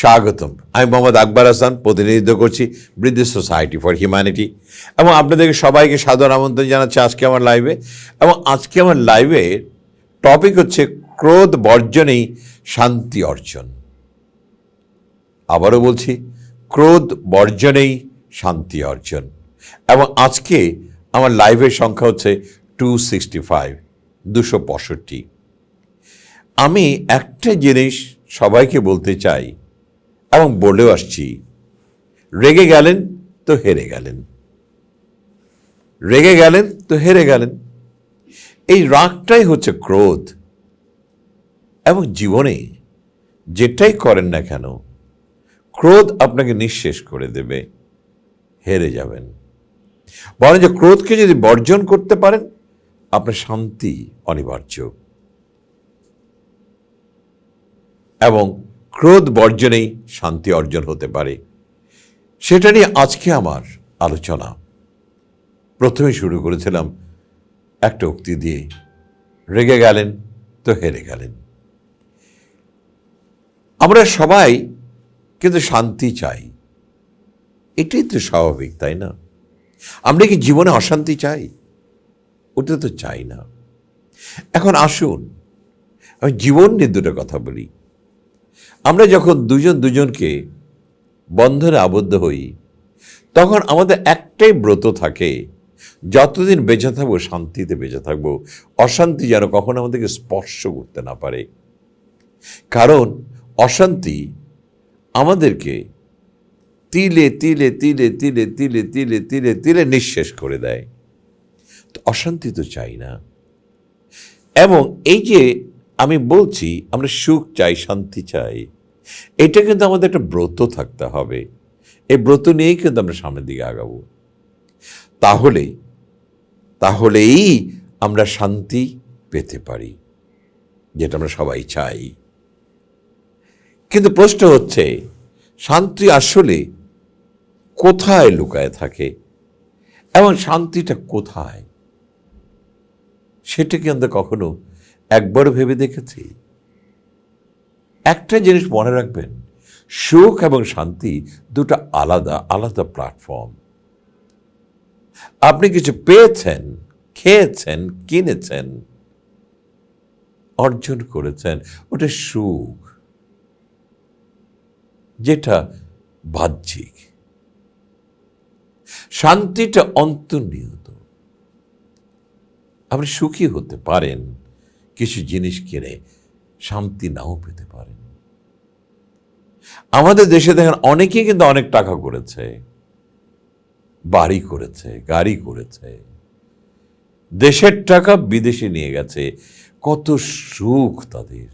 স্বাগতম। আমি মোহাম্মদ আকবর হাসান, প্রতিনিধিত্ব করছি বৃদ্ধ সোসাইটি ফর হিউম্যানিটি এবং আপনাদেরকে সবাইকে সাদর আমন্ত্রণ জানাচ্ছি আজকে আমার লাইভে এবং আজকে আমার লাইভে টপিক হচ্ছে ক্রোধ বর্জনেই শান্তি অর্জন। আবারও বলছি, ক্রোধ বর্জনেই শান্তি অর্জন। এবং আজকে আমার লাইভের সংখ্যা হচ্ছে টু সিক্সটি ফাইভ দুশো পঁয়ষট্টি। আমি একটা জিনিস সবাইকে বলতে চাই এবং বলেও আসছি, রেগে গেলেন তো হেরে গেলেন। রেগে গেলেন তো হেরে গেলেন। এই রাগটাই হচ্ছে ক্রোধ। এবং জীবনে যেটাই করেন না কেন, ক্রোধ আপনাকে নিঃশেষ করে দেবে, হেরে যাবেন। বরঞ্চ ক্রোধকে যদি বর্জন করতে পারেন, আপনার শান্তি অনিবার্য। এবং ক্রোধ বর্জনেই শান্তি অর্জন হতে পারে। সেটা নিয়ে আজকে আমার আলোচনা। প্রথমে শুরু করেছিলাম, একটা উক্তি দিয়ে, রেগে গেলেন তো হেরে গেলেন। আমরা সবাই কিন্তু শান্তি চাই। এটাই তো স্বাভাবিক, তাই না? আমরা কি জীবনে অশান্তি চাই? ওটা তো চাই না। এখন আসুন, আমি জীবন নিয়ে দুটো কথা বলি। আমরা যখন দুজন দুজনকে বন্ধনে আবদ্ধ হই, তখন আমাদের একটাই ব্রত থাকে, যতদিন বেঁচে থাকব, শান্তিতে বেঁচে থাকব। অশান্তি যেন কখনো আমাদেরকে স্পর্শ করতে না পারে। কারণ অশান্তি আমাদেরকে তিলে তিলে তিলে তিলে তিলে তিলে তিলে তিলে নিঃশেষ করে দেয়। তো অশান্তি তো চাই না। এবং এই যে আমি বলছি, আমরা সুখ চাই, শান্তি চাই। এটা কিন্তু আমাদের একটা ব্রত থাকতে হবে। এই ব্রত নিয়েই কিন্তু আমরা সামনের দিকে আগাবো। তাহলে, তাহলেই আমরা শান্তি পেতে পারি, যেটা আমরা সবাই চাই। কিন্তু প্রশ্ন হচ্ছে, শান্তি আসলে কোথায় লুকায় থাকে? এবং শান্তিটা কোথায়? সেটা কি আমরা কখনো একবার ভেবে দেখেছি। একটা জিনিস মনে রাখবেন, সুখ এবং শান্তি দুটো আলাদা আলাদা প্ল্যাটফর্ম আপনি কিছু পেয়েছেন, খেয়েছেন, কিনেছেন, অর্জন করেছেন, ওটা সুখ, যেটা বাহ্যিক। শান্তিটা অন্তর্নিহিত। আপনি সুখী হতে পারেন। কিছু জিনিস কিনে শান্তি নাও পেতে পারেন। আমাদের দেশে দেখেন অনেকেই কিন্তু অনেক টাকা করেছে, বাড়ি করেছে, গাড়ি করেছে। দেশের টাকা বিদেশে নিয়ে গেছে, কত সুখ তাদের।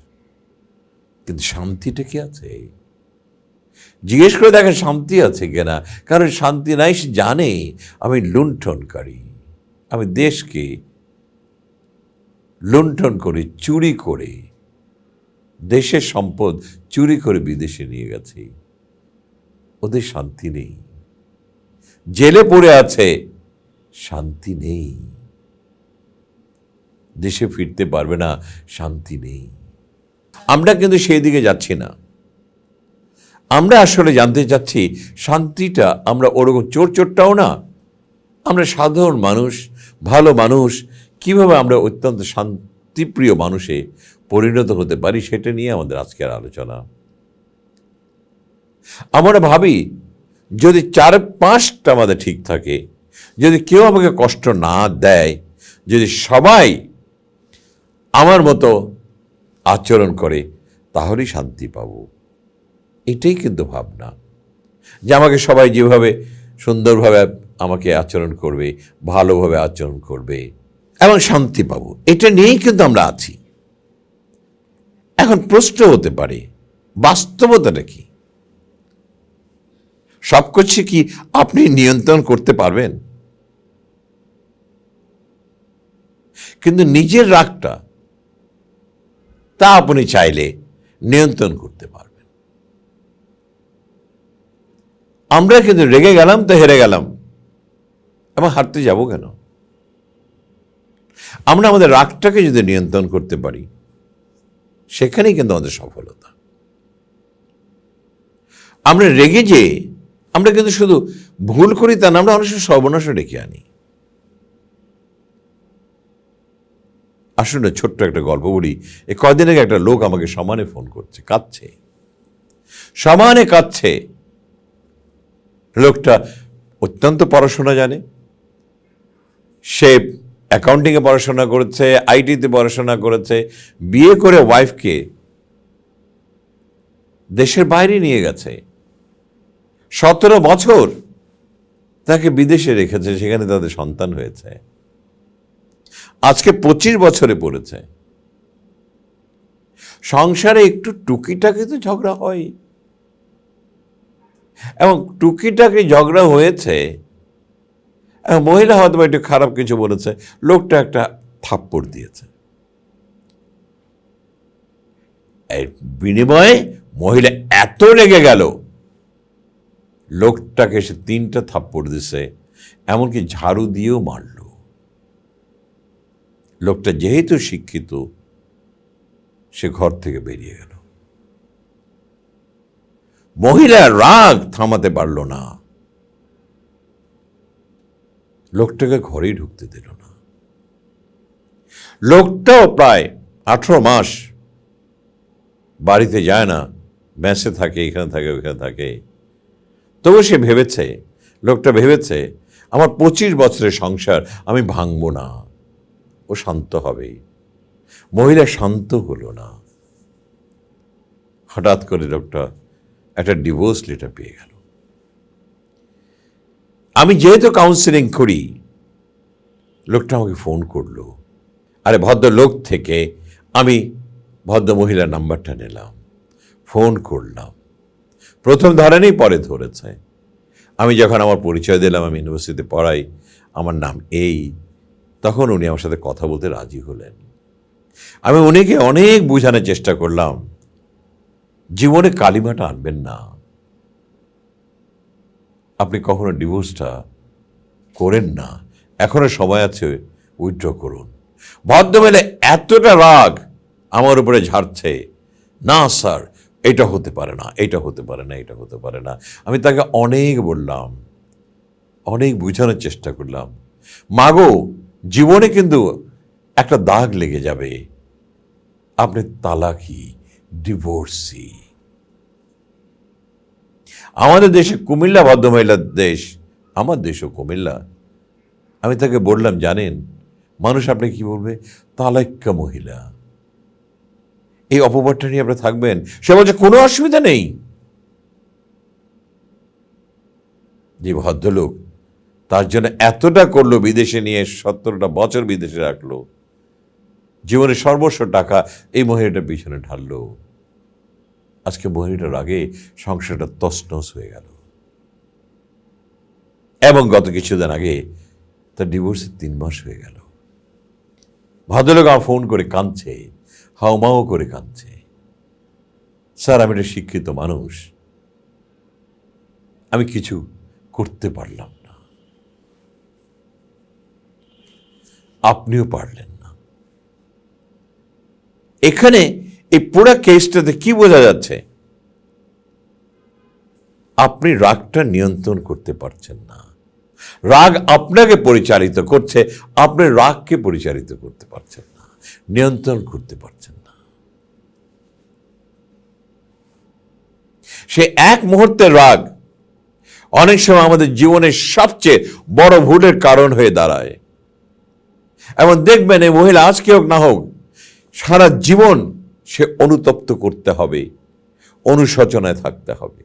কিন্তু শান্তিটা কি আছে? জিজ্ঞেস করে দেখেন শান্তি আছে কিনা? কারণ শান্তি নাই, সে জানে, আমি লুণ্ঠনকারী, আমি দেশকে লুণ্ঠন করে, চুরি করে, দেশের সম্পদ চুরি করে বিদেশে নিয়ে গেছে। ওদের শান্তি নেই। জেলে পড়ে আছে, শান্তি নেই। দেশে ফিরতে পারবে না, শান্তি নেই। আমরা কিন্তু সেই দিকে যাচ্ছি না। আমরা আসলে জানতে চাচ্ছি, শান্তিটা আমরা ওরকম চোর চোরটাও না। আমরা সাধারণ মানুষ, ভালো মানুষ কীভাবে আমরা অত্যন্ত শান্তিপ্রিয় মানুষে পরিণত হতে পারি সেটা নিয়ে আমাদের আজকের আলোচনা। আমরা ভাবি, যদি চার পাঁচটা আমাদের ঠিক থাকে, যদি কেউ আমাকে কষ্ট না দেয়, যদি সবাই আমার মতো আচরণ করে, তাহলেই শান্তি পাব। এটাই কিন্তু ভাবনা। যে আমাকে সবাই যেভাবে সুন্দরভাবে আমাকে আচরণ করবে, ভালোভাবে আচরণ করবে এবং শান্তি পাবো। এটা নিয়েই কিন্তু আমরা আছি। এখন প্রশ্ন হতে পারে, বাস্তবতাটা কি? সব কিছু কি আপনি নিয়ন্ত্রণ করতে পারবেন? কিন্তু নিজের রাগটা, তা আপনি চাইলে নিয়ন্ত্রণ করতে পারবেন। আমরা কিন্তু রেগে গেলাম তো হেরে গেলাম। এবং হারতে যাব কেন? আমরা আমাদের রাগটাকে যদি নিয়ন্ত্রণ করতে পারি, সেখানেই কিন্তু আমাদের সফলতা। আমরা রেগে যে, আমরা কিন্তু শুধু ভুল করি তা না, আমরা অনেক সময় সর্বনাশও ডেকে আনি। আসুন ছোট্ট একটা গল্প বলি। এই কদিন আগে একটা লোক আমাকে সমানে ফোন করছে, কাঁদছে। সমানে কাঁদছে। লোকটা অত্যন্ত পড়াশোনা জানে। সে অ্যাকাউন্টিংয়ে পড়াশোনা করেছে আইটিতে পড়াশোনা করেছে, বিয়ে করে ওয়াইফকে দেশের বাইরে নিয়ে গেছে। সতেরো বছর তাকে বিদেশে রেখেছে, সেখানে তাদের সন্তান হয়েছে। আজকে পঁচিশ বছরে পড়েছে। সংসারে একটু টুকিটাকি তো ঝগড়া হয়। এবং টুকিটাকি ঝগড়া হয়েছে মহিলা হয়তো একটু খারাপ কিছু বলেছে, লোকটা একটা থাপ্পড় দিয়েছে। এর বিনিময়ে মহিলা এত রেগে গেল, লোকটাকে সে তিনটা থাপ্পড় দিছে, এমনকি ঝাড়ু দিয়েও মারল। লোকটা যেহেতু শিক্ষিত, সে ঘর থেকে বেরিয়ে গেল। মহিলা রাগ থামাতে পারল না। লোকটাকে ঘরেই ঢুকতে দিল না। লোকটাও প্রায় আঠারো মাস বাড়িতে যায় না, মেসে থাকে, এখানে থাকে, ওখানে থাকে। তবু সে ভেবেছে, লোকটা ভেবেছে, আমার পঁচিশ বছরের সংসার আমি ভাঙবো না। ও শান্ত হবে। মহিলা শান্ত হলো না। হঠাৎ করে লোকটা একটা ডিভোর্স লেটার পেয়ে গেল। আমি যেহেতু কাউন্সিলিং করি, লোকটা আমাকে ফোন করল। আরে ভদ্র লোক থেকে আমি ভদ্র মহিলার নাম্বারটা নিলাম ফোন করলাম। প্রথম ধরেনি পরে ধরেছে। আমি যখন আমার পরিচয় দিলাম, আমি ইউনিভার্সিটিতে পড়াই, আমার নাম এই, তখন উনি আমার সাথে কথা বলতে রাজি হলেন। আমি উনিকে অনেক বোঝানোর চেষ্টা করলাম। জীবনে কালিমাটা আনবেন না। আপনি কখনো ডিভোর্সটা করেন না? এখনও সময় আছে উইথড্র করুন। ভদ্রমেলে এতটা রাগ আমার উপরে ঝাড়ছে। না, স্যার, এটা হতে পারে না, এটা হতে পারে না, এটা হতে পারে না। আমি তাকে অনেক বললাম, অনেক বোঝানোর চেষ্টা করলাম। মাগো, জীবনে কিন্তু একটা দাগ লেগে যাবে। আপনি তালাকি ডিভোর্সি আমাদের দেশে কুমিল্লা ভদ্রমহিলার দেশ, আমার দেশও কুমিল্লা। আমি তাকে বললাম, জানেন, মানুষ আপনি কি বলবে? তালাক্কা মহিলা। এই অপবাদটা নিয়ে আপনি থাকবেন। সে বলছে, কোনো অসুবিধা নেই। যে ভদ্রলোক তার জন্য এতটা করল, বিদেশে নিয়ে সত্তরটা বছর বিদেশে রাখল। জীবনের সর্বস্ব টাকা এই মহিলাটার পিছনে ঢাললো। আজকে মহিলাটার আগে সংসারটা তসনস হয়ে গেল। এবং গত কিছুদিন আগে তার ডিভোর্সের তিন মাস হয়ে গেল। ভদ্রলোক আমার ফোন করে কাঁদছে হাওমাও করে কাঁদছে। স্যার, আমি একটা শিক্ষিত মানুষ। আমি কিছু করতে পারলাম না। আপনিও পারলেন না। এখানে এই পুরো কেসটাতে কি বোঝা যাচ্ছে? আপনি রাগটা নিয়ন্ত্রণ করতে পারছেন না। রাগ আপনাকে পরিচালিত করছে, আপনি রাগকে পরিচালিত করতে পারছেন না, নিয়ন্ত্রণ করতে পারছেন না। সে এক মুহূর্তের রাগ অনেক সময় আমাদের জীবনের সবচেয়ে বড় ভুলের কারণ হয়ে দাঁড়ায়। এবং দেখবেন এই মহিলা আজকে হোক না হোক, সারা জীবন সে অনুতপ্ত করতে হবে, অনুশোচনায় থাকতে হবে।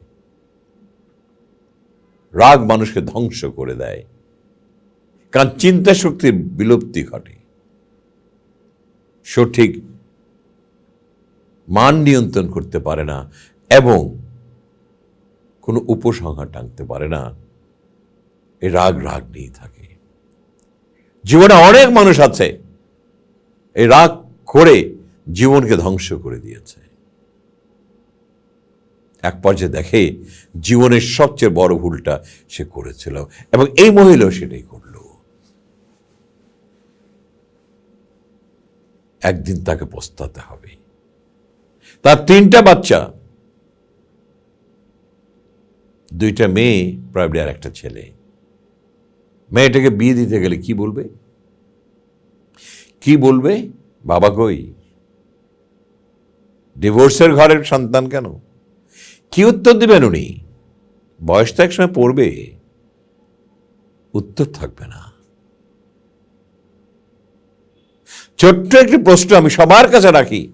রাগ মানুষকে ধ্বংস করে দেয়, কারণ চিন্তা শক্তির বিলুপ্তি ঘটে। সঠিক মান নিয়ন্ত্রণ করতে পারে না এবং কোনো উপসংহার টানতে পারে না। এ রাগ রাগ নিয়ে থাকে। জীবনে অনেক মানুষ আছে, এই রাগ করে জীবনকে ধ্বংস করে দিয়েছে। এক পর্যায়ে দেখে জীবনের সবচেয়ে বড় ভুলটা সে করেছিল এবং এই মহিলাও সেটাই করল। একদিন তাকে পস্তাতে হবে। তার তিনটা বাচ্চা। দুইটা মেয়ে প্রাইভেট আর একটা ছেলে। মেয়েটাকে বিয়ে দিতে গেলে কি বলবে? কি বলবে? বাবা কই? ডিভোর্সের ঘরের সন্তান কেন? কি উত্তর দিবেন উনি? বয়স তো একসময় পড়বে। উত্তর থাকবে না। ছোট্ট একটি প্রশ্ন আমি সবার কাছে রাখি,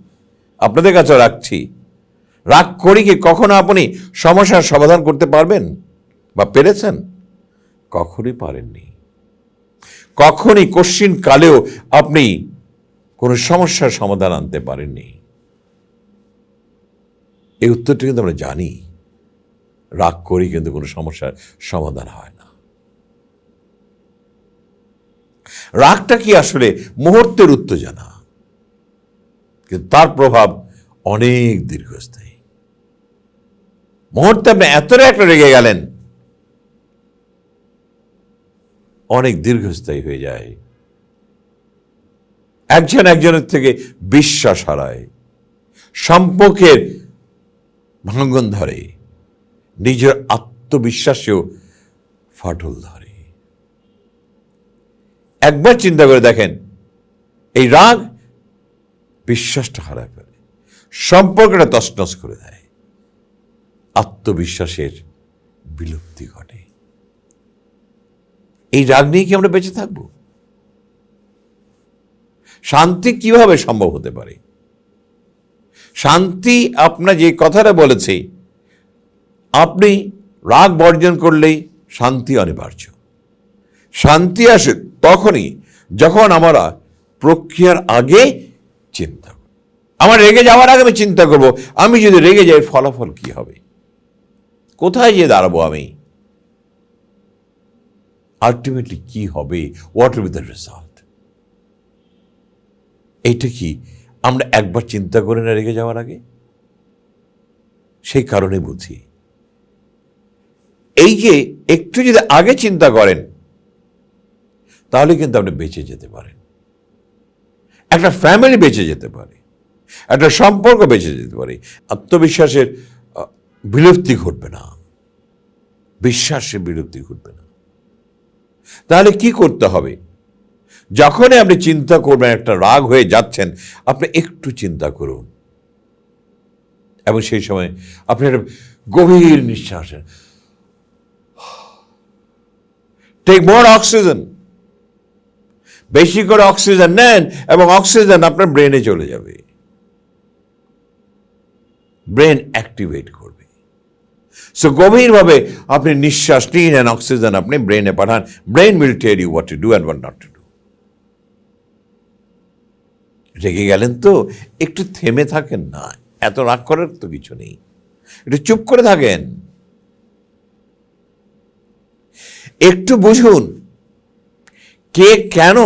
আপনাদের কাছে রাখছি। রাগ করি কি কখনো আপনি সমস্যার সমাধান করতে পারবেন বা পেরেছেন? কখনই পারেননি। কখনই কশ্চিন কালেও আপনি কোনো সমস্যার সমাধান আনতে পারেননি। এই উত্তরটি কিন্তু আমরা জানি। রাগ করি কিন্তু কোনো সমস্যার সমাধান হয় না। রাগটা কি আসলে মুহূর্তের উত্তেজনা? কিন্তু তার প্রভাব অনেক দীর্ঘস্থায়ী। মুহূর্তে আপনি এতটা একটা রেগে গেলেন, অনেক দীর্ঘস্থায়ী হয়ে যায়। একজন একজনের থেকে বিশ্বাস হারায়। সম্পর্কের ভাঙ্গন ধরে, নিজের আত্মবিশ্বাসেও ফাটল ধরে। একবার চিন্তা করে দেখেন, এই রাগ বিশ্বাসটা হারায় ফেলে সম্পর্কটা তছনছ করে দেয়, আত্মবিশ্বাসের বিলুপ্তি ঘটে। এই রাগ নিয়ে কি আমরা বেঁচে থাকব? শান্তি কীভাবে সম্ভব হতে পারে? শান্তি আপনার যে কথাটা বলেছে, আপনি রাগ বর্জন করলেই শান্তি অনিবার্য। শান্তি আসে তখনই যখন আমরা প্রক্রিয়ার আগে চিন্তা আমার রেগে যাওয়ার আগে আমি চিন্তা করব, আমি যদি রেগে যাই ফলাফল কি হবে? কোথায় গিয়ে দাঁড়াবো আমি? আলটিমেটলি কি হবে? What will be the result এইটা কি আমরা একবার চিন্তা করে না রেগে যাওয়ার আগে? সেই কারণে বুঝি। এই যে একটু যদি আগে চিন্তা করেন, তাহলে কিন্তু আপনি বেঁচে যেতে পারেন। একটা ফ্যামিলি বেঁচে যেতে পারে। একটা সম্পর্ক বেঁচে যেতে পারে। আত্মবিশ্বাসের বিলুপ্তি ঘটবে না। বিশ্বাসের বিলুপ্তি ঘটবে না। তাহলে কি করতে হবে? যখনই আপনি চিন্তা করবেন, একটা রাগ হয়ে যাচ্ছেন, আপনি একটু চিন্তা করুন। এবং সেই সময় আপনি একটা গভীর নিঃশ্বাস। টেক মোর অক্সিজেন বেশি করে অক্সিজেন নেন এবং অক্সিজেন আপনার ব্রেনে চলে যাবে। ব্রেন অ্যাক্টিভেট করবে। সো গভীরভাবে আপনি নিঃশ্বাস নিন অ্যান্ড অক্সিজেন আপনি ব্রেনে পাঠান। Brain will tell you what to do and what not to do রেগে গেলেন তো, একটু থেমে থাকেন না। এত রাগ করার তো কিছু নেই। একটু চুপ করে থাকেন। একটু বুঝুন, কে কেন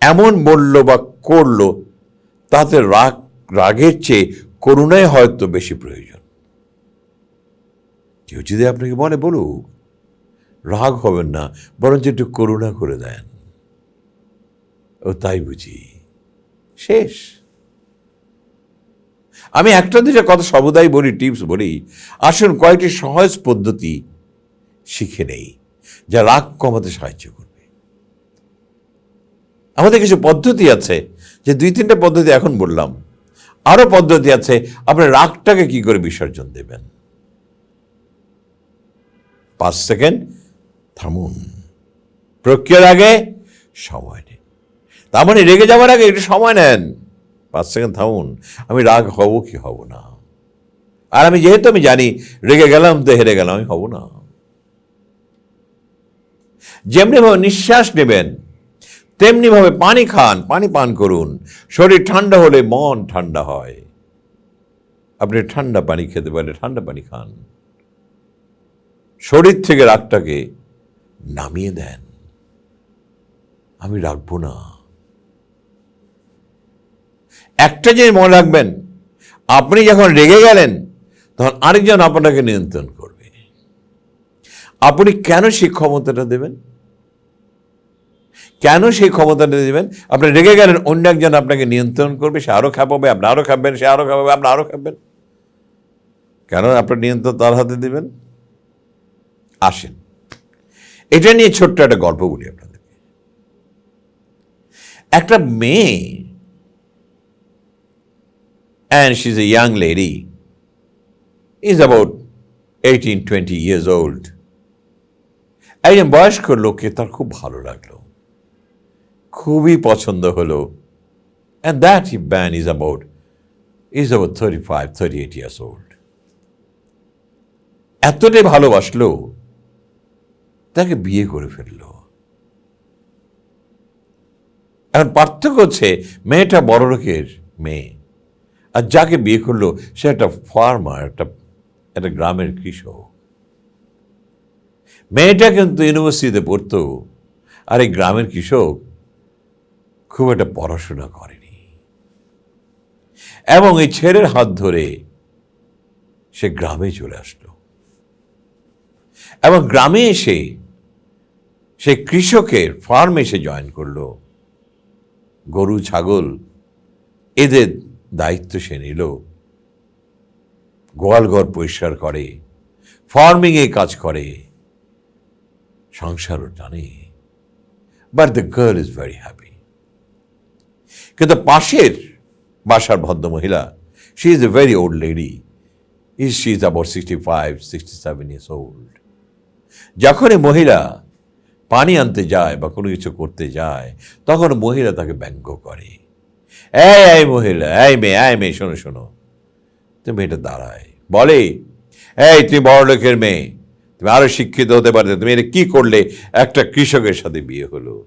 এমন বলল বা করল, তাতে রাগ, রাগের চেয়ে করুণায় হয়তো বেশি প্রয়োজন। কেউ যদি আপনাকে বলে, বলুক, রাগ হবেন না, বরঞ্চ একটু করুণা করে দেন। ও তাই বুঝি। শেষ। আমি একটা দুটা কথা সবদাই বলি, টিপস বলি। আসুন কয়েকটি সহজ পদ্ধতি শিখে নেই, যা রাগ কমাতে সাহায্য করবে। আমাদের কিছু পদ্ধতি আছে, যে দুই তিনটা পদ্ধতি এখন বললাম। আরও পদ্ধতি আছে আপনার রাগটাকে কি করে বিসর্জন দেবেন। পাঁচ সেকেন্ড, থামুন। প্রক্রিয়ার আগে সময় নিন। তার মানে রেগে যাওয়ার আগে একটু সময় নেন। পাঁচ সেকেন্ড থামুন। আমি রাগ হব কি হব না? আর আমি যেহেতু আমি জানি, রেগে গেলাম তো হেরে গেলাম, আমি হব না। যেমনিভাবে নিঃশ্বাস নেবেন, তেমনিভাবে পানি খান, পানি পান করুন। শরীর ঠান্ডা হলে মন ঠান্ডা হয়। আপনি ঠান্ডা পানি খেতে পারেন, ঠান্ডা পানি খান। শরীর থেকে রাগটাকে নামিয়ে দেন। আমি রাখব না। একটা জিনিস মনে রাখবেন, আপনি যখন রেগে গেলেন, তখন আরেকজন আপনাকে নিয়ন্ত্রণ করবে। আপনি কেন সেই ক্ষমতাটা দেবেন? কেন সেই ক্ষমতাটা দেবেন? আপনি রেগে গেলেন, অন্য একজন আপনাকে নিয়ন্ত্রণ করবে, সে আরও খাপাবে আপনি আরও খাবেন সে আরও খাপাবে আপনি আরও খাবেন কেন আপনার নিয়ন্ত্রণ তার হাতে দেবেন? আসেন। এটা নিয়ে ছোট্ট একটা গল্প বলি আপনাদেরকে। একটা মেয়ে she is a young lady is about eighteen twenty years old একজন বয়স্ক লোককে তার খুব ভালো লাগল। খুবই পছন্দ হলো। And that he ban is about is about thirty five thirty eight years old এতটাই ভালোবাসলো, তাকে বিয়ে করে ফেলল। এখন পার্থক্য হচ্ছে, মেয়েটা বড় লোকের মেয়ে। আর যাকে বিয়ে করল, সে একটা ফার্মার একটা একটা গ্রামের কৃষক। মেয়েটা কিন্তু ইউনিভার্সিটিতে পড়তো, আর এই গ্রামের কৃষক খুব একটা পড়াশোনা করেনি। এবং এই ছেলের হাত ধরে সে গ্রামে চলে আসলো। এবং গ্রামে এসে সে কৃষকের ফার্মে এসে জয়েন করল। গরু, ছাগল, এদের দায়িত্ব সে নিল। গোয়ালঘর পরিষ্কার করে ফার্মিংয়ে কাজ করে। সংসারও টানে but the girl is very happy কিন্তু পাশের বাসার ভদ্রমহিলা she is a very old lady is she is about sixty five sixty seven years old যখন এই মহিলা পানি আনতে যায় বা কোনো কিছু করতে যায়, তখন মহিলা তাকে ব্যঙ্গ করে। এই এই মহিলা, এই মেয়ে এই মেয়ে, শোনো শোনো। তুমি মেয়েটা দাঁড়ায়। বলে, এই, তুমি বড় লোকের মেয়ে। তুমি আরও শিক্ষিত হতে পারতে। তুমি এটা কি করলে? একটা কৃষকের সাথে বিয়ে হলো।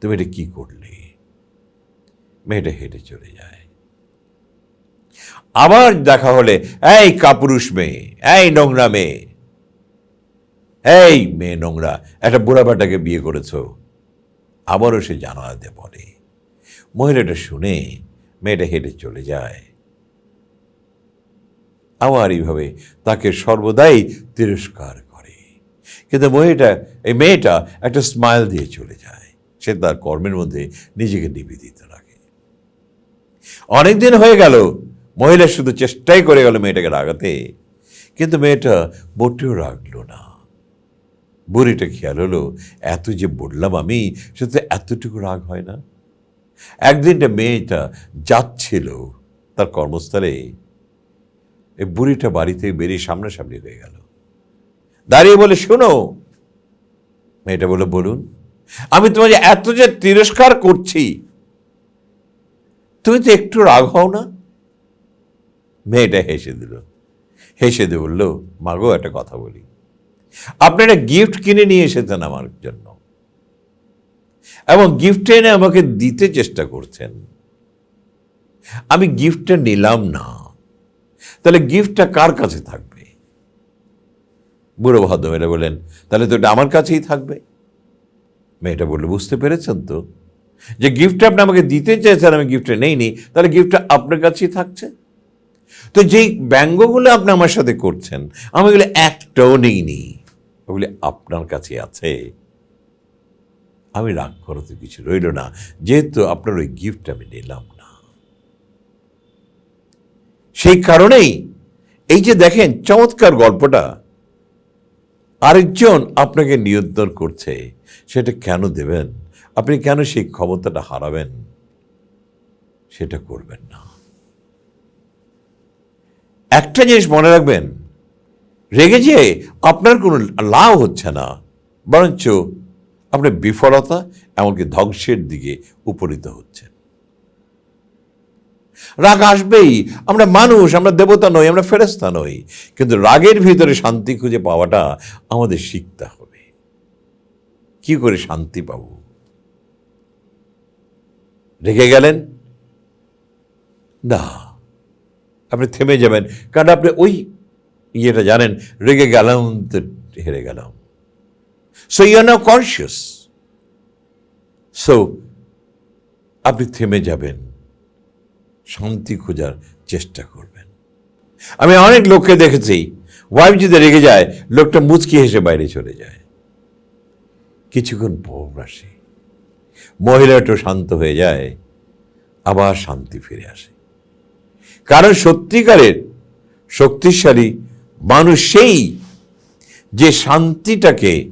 তুমি এটা কি করলে? মেয়েটা হেঁটে চলে যায়। আবার দেখা হলে, এই কাপুরুষ মেয়ে, এই নোংরা মেয়ে। এই মেয়ে নোংরা, একটা বুড়া বেটাকে বিয়ে করেছ। আবারও সে জানাতে বলে মহিলাটা শুনে মেয়েটা হেঁটে চলে যায়। আবার এইভাবে তাকে সর্বদাই তিরস্কার করে। কিন্তু মহিলাটা, এই মেয়েটা একটা স্মাইল দিয়ে চলে যায়। সে তার কর্মের মধ্যে নিজেকে নিবেদিত রাখে। অনেকদিন হয়ে গেল, মহিলা শুধু চেষ্টাই করে গেল মেয়েটাকে রাগাতে। কিন্তু মেয়েটা মোটেও রাখল না। বুড়িটা খেয়াল হলো, এত যে বললাম আমি সেটা এতটুকু রাগ হয় না? একদিনটা মেয়েটা যাচ্ছিল তার কর্মস্থলে। এই বুড়িটা বাড়িতে বেরিয়ে সামনাসামনি হয়ে গেল। দাঁড়িয়ে বলে, শোনো। মেয়েটা বলে বলুন, আমি তোমাকে এত যে তিরস্কার করছি, তুমি তো একটু রাগ হও না? মেয়েটা হেসে দিল। হেসে দিয়ে বলল মাগো একটা কথা বলি। আপনি একটা গিফট কিনে নিয়ে এসেছেন আমার জন্য। এবং গিফট এনে আমাকে দিতে চেষ্টা করছেন। আমি গিফটটা নিলাম না। তাহলে গিফটটা কার কাছে থাকবে? বুড়ো ভদ্রমেয়েরা বললেন, তাহলে তো এটা আমার কাছেই থাকবে। মেয়েটা বলল, বুঝতে পেরেছেন তো? যে গিফটটা আপনি আমাকে দিতে চেয়েছেন, আমি গিফটটা নেইনি, তাহলে গিফটটা আপনার কাছেই থাকছে? তো যেই ব্যঙ্গগুলো আপনি আমার সাথে করছেন, আমি এগুলো একটাও নেইনি। ওগুলি আপনার কাছে আছে। আমি রাগ করতে কিছু রইল না। যেহেতু আপনার ওই গিফট আমি নিলাম না। সেই কারণেই এই যে দেখেন চমৎকার গল্পটা, আরেকজন আপনাকে নিয়ন্ত্রণ করছে, সেটা কেন দেবেন? আপনি কেন সেই ক্ষমতাটা হারাবেন? সেটা করবেন না। একটা জিনিস মনে রাখবেন, রেগে যে আপনার কোনো লাভ হচ্ছে না, বরঞ্চ আপনার বিফলতা এমনকি ধ্বংসের দিকে উপনীত হচ্ছেন রাগ আসবেই। আমরা মানুষ, আমরা দেবতা নই, আমরা ফেরেস্তা নই। কিন্তু রাগের ভিতরে শান্তি খুঁজে পাওয়াটা আমাদের শিখতে হবে। কি করে শান্তি পাব? রেগে গেলেন? না। আপনি থেমে যাবেন। কারণ আপনি ওই ইয়েটা জানেন, রেগে গেলাম, তো হেরে গেলাম। So you now conscious so আপনি থেমে যাবেন। শান্তি খোঁজার চেষ্টা করবেন। আমি অনেক লোককে দেখেছি ওয়াইফ যদি রেগে যায়, লোকটা মুচকি হেসে বাইরে চলে যায়। কিছুক্ষণ পর আসে। মহিলাটা শান্ত হয়ে যায়, আবার শান্তি ফিরে আসে। কারণ সত্যিকারের শক্তিশালী মানুষ সেই যে শান্তিটাকে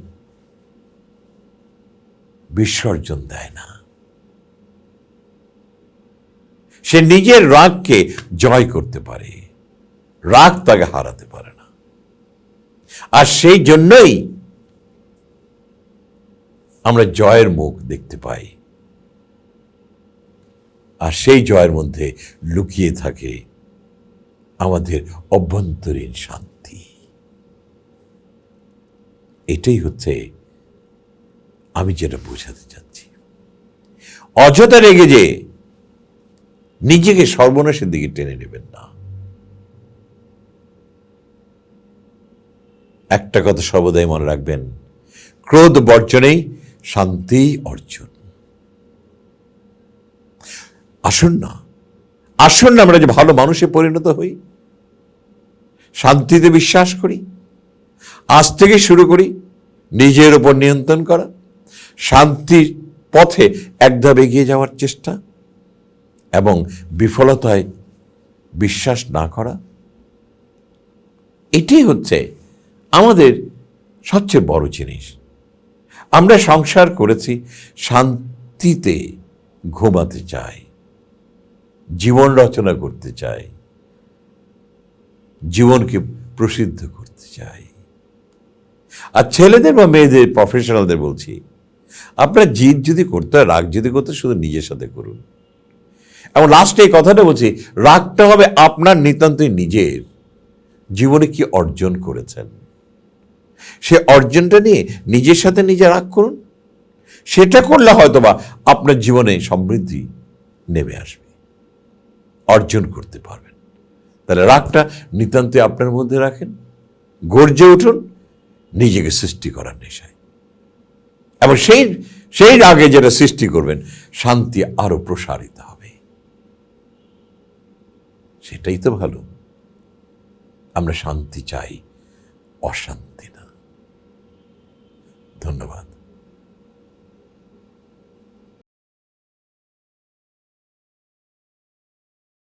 বিসর্জন দেয় না। সে নিজের রাগকে জয় করতে পারে, রাগ তাকে হারাতে পারে না। আর সেই জন্যই আমরা জয়ের মুখ দেখতে পাই। আর সেই জয়ের মধ্যে লুকিয়ে থাকে আমাদের অভ্যন্তরীণ শান্তি। এটাই হচ্ছে আমি যেটা বোঝাতে চাচ্ছি। অযথা রেগে যে নিজেকে সর্বনাশের দিকে টেনে নেবেন না। একটা কথা সর্বদাই মনে রাখবেন, ক্রোধ বর্জনেই শান্তি অর্জন। আসুন না আসুন না আমরা যে ভালো মানুষে পরিণত হই। শান্তিতে বিশ্বাস করি, আজ থেকে শুরু করি, নিজের উপর নিয়ন্ত্রণ করা। শান্তির পথে এক ধাপ এগিয়ে যাওয়ার চেষ্টা এবং বিফলতায় বিশ্বাস না করা এটি হচ্ছে আমাদের সবচেয়ে বড় জিনিস। আমরা সংসার করেছি, শান্তিতে ঘুমাতে চাই, জীবন রচনা করতে চাই, জীবনকে প্রসিদ্ধ করতে চাই। আর ছেলেদের বা মেয়েদের প্রফেশনালদের বলছি আপনার জিদ যদি করতে হয়, রাগ যদি করতে শুধু নিজের সাথে করুন। এবং লাস্টে এই কথাটা বলছি, রাগটা হবে আপনার নিতান্তই নিজের। জীবনে কি অর্জন করেছেন? সে অর্জনটা নিয়ে নিজের সাথে নিজে রাগ করুন। সেটা করলে হয়তোবা আপনার জীবনে সমৃদ্ধি নেমে আসবে। অর্জন করতে পারবেন। তাহলে রাগটা নিতান্তই আপনার মধ্যে রাখেন। গর্জে উঠুন। নিজেকে সৃষ্টি করার নেশায়। এবং সেই সেই রাগে যেটা সৃষ্টি করবেন, শান্তি আরও প্রসারিত হবে। সেটাই তো ভালো। আমরা শান্তি চাই, অশান্তি না। ধন্যবাদ।